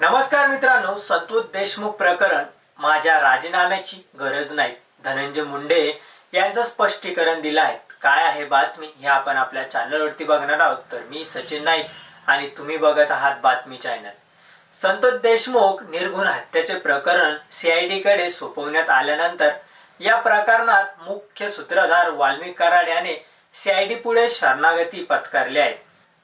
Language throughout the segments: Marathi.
नमस्कार मित्रांनो संतोष देशमुख प्रकरण माझ्या राजीनाम्याची गरज नाही. धनंजय मुंडे यांचं स्पष्टीकरण दिलं आहे काय आहे बातमी? हे आपण आपल्या चॅनलवरती बघणार आहोत. तर मी सचिन नाईक आणि तुम्ही बघत आहात बातमी चॅनल संतोष देशमुख निर्घुण हत्येचे प्रकरण सीआयडी कडे सोपवण्यात आल्यानंतर या प्रकरणात मुख्य सूत्रधार वाल्मिक कराड याने सीआयडी पुढे शरणागती पत्करली आहे.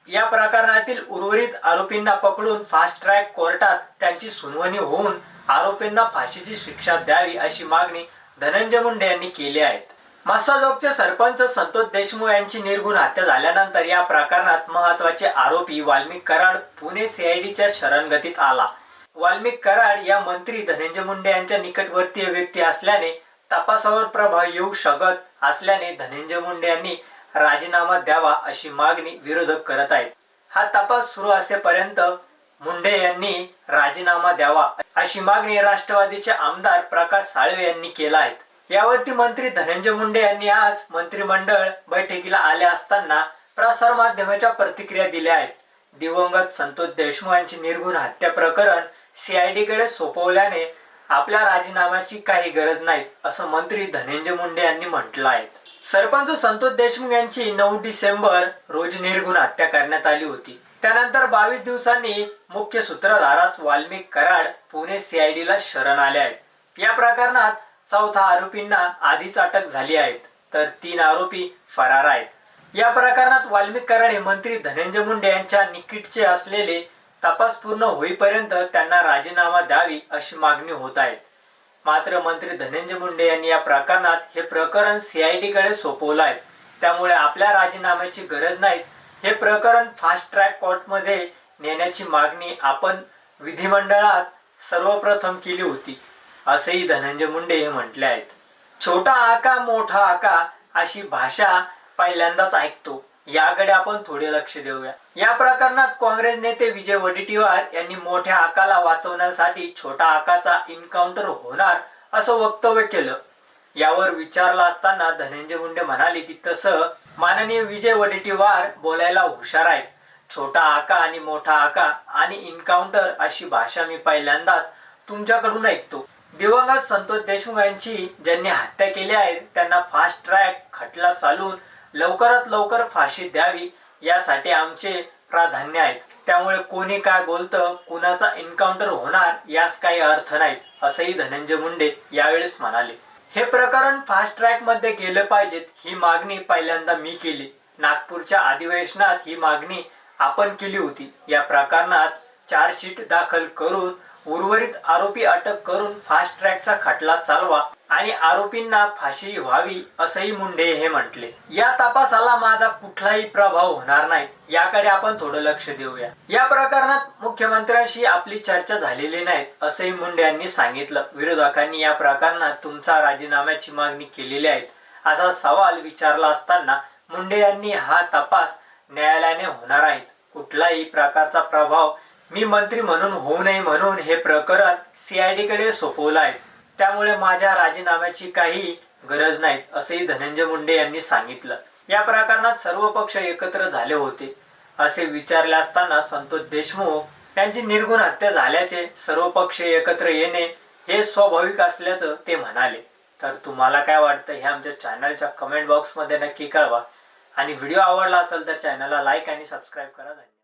या प्रकरणातील उर्वरित आरोपींना पकडून फास्ट ट्रॅक कोर्टात त्यांची सुनावणी होऊन आरोपींना फाशीची शिक्षा द्यावी अशी मागणी धनंजय मुंडे यांनी केली आहे. मासाजोगचे सरपंच संतोष देशमुख यांची निर्गुण हत्या झाल्यानंतर या प्रकरणात महत्त्वाचे आरोपी वाल्मिक कराड पुणे सीआयडीच्या शरणगतीत आला. वाल्मिक कराड या मंत्री धनंजय मुंडे यांच्या निकटवर्तीय व्यक्ती असल्याने तपासावर प्रभाव येऊ शकत असल्याने धनंजय मुंडे यांनी राजीनामा द्यावा अशी मागणी विरोधक करत आहेत. हा तपास सुरू असेपर्यंत मुंडे यांनी राजीनामा द्यावा अशी मागणी राष्ट्रवादीचे आमदार प्रकाश साळवे यांनी केला आहे. यावरती मंत्री धनंजय मुंडे यांनी आज मंत्रिमंडळ बैठकीला आले असताना प्रसार माध्यमाच्या प्रतिक्रिया दिल्या आहेत. दिवंगत संतोष देशमुख यांची निर्गुण हत्या प्रकरण सीआयडी कडे सोपवल्याने आपल्या राजीनाम्याची काही गरज नाही असं मंत्री धनंजय मुंडे यांनी म्हटलं आहे. सरपंच संतोष देशमुख यांची नऊ डिसेंबर रोजी निर्गुण हत्या करण्यात आली होती. त्यानंतर बावीस दिवसांनी मुख्य सूत्रधारास वाल्मिक कराड पुणे सीआयडी ला शरण आले आहेत. या प्रकरणात चौथा आरोपींना आधीच अटक झाली आहेत तर तीन आरोपी फरार आहेत. या प्रकरणात वाल्मिक कराड हे मंत्री धनंजय मुंडे यांच्या निकटचे असलेले तपास पूर्ण होईपर्यंत त्यांना राजीनामा द्यावी अशी मागणी होत आहे. मात्र मंत्री धनंजय मुंडे यांनी या प्रकरणात हे प्रकरण सीआयडी कडे सोपवलं आहे त्यामुळे आपल्या राजीनाम्याची गरज नाही हे प्रकरण फास्ट ट्रॅक कोर्टमध्ये नेण्याची मागणी आपण विधिमंडळात सर्वप्रथम केली होती असेही धनंजय मुंडे हे म्हटले आहेत. छोटा आका मोठा आका अशी भाषा पहिल्यांदाच ऐकतो. याकडे आपण थोडे लक्ष देऊया. या प्रकरणात काँग्रेस नेते विजय वडेट्टीवार यांनी मोठ्या आकाला वाचवण्यासाठी छोटा आकाचा इन्काउंटर होणार असं वक्तव्य केलं. यावर विचारला असताना धनंजय मुंडे म्हणाले की तसं माननीय विजय वडेट्टीवार बोलायला हुशार आहेत. छोटा आका आणि मोठा आका आणि इन्काउंटर अशी भाषा मी पहिल्यांदाच तुमच्याकडून ऐकतो. दिवंगत संतोष देशमुख यांची ज्यांनी हत्या केली आहे त्यांना फास्ट ट्रॅक खटला चालून लवकरात लवकर फाशी द्यावी यासाठी आमचे प्राधान्य आहेत त्यामुळे कोणी काय बोलतं कुणाचा एन्काउंटर होणार यास काही अर्थ नाही असंही धनंजय मुंडे यावेळेस म्हणाले. हे प्रकरण फास्ट ट्रॅकमध्ये गेलं पाहिजेत ही मागणी पहिल्यांदा मी केली. नागपूरच्या अधिवेशनात ही मागणी आपण केली होती. या प्रकरणात चार्जशीट दाखल करून उर्वरित आरोपी अटक करून फास्ट ट्रॅकचा खटला चालवा. आणि आरोपींना फाशी व्हावी असंही मुंडे हे म्हटले. या तपासाला माझा कुठलाही प्रभाव होणार नाही. याकडे आपण थोडं लक्ष देऊया. या प्रकरणात मुख्यमंत्र्यांशी आपली चर्चा झालेली नाही असंही मुंडे यांनी सांगितलं. विरोधकांनी या प्रकरणात तुमचा राजीनाम्याची मागणी केलेली आहे. असा सवाल विचारला असताना मुंडे यांनी हा तपास न्यायालयाने होणार आहे. कुठलाही प्रकारचा प्रभाव मी मंत्री म्हणून होऊ नये म्हणून हे प्रकरण सीआयडी कडे सोपवलं आहे. त्यामुळे माझ्या राजीनाम्याची काही गरज नाही असेही धनंजय मुंडे यांनी सांगितलं. या प्रकरणात सर्व पक्ष एकत्र झाले होते असे विचारले असताना संतोष देशमुख यांची निर्गुण हत्या झाल्याचे सर्व पक्ष एकत्र येणे हे स्वाभाविक असल्याचं ते म्हणाले. तर तुम्हाला काय वाटतं हे आमच्या चॅनलच्या कमेंट बॉक्समध्ये नक्की कळवा. आणि व्हिडिओ आवडला असेल तर चॅनलला लाईक आणि सबस्क्राईब करा. धन्यवाद.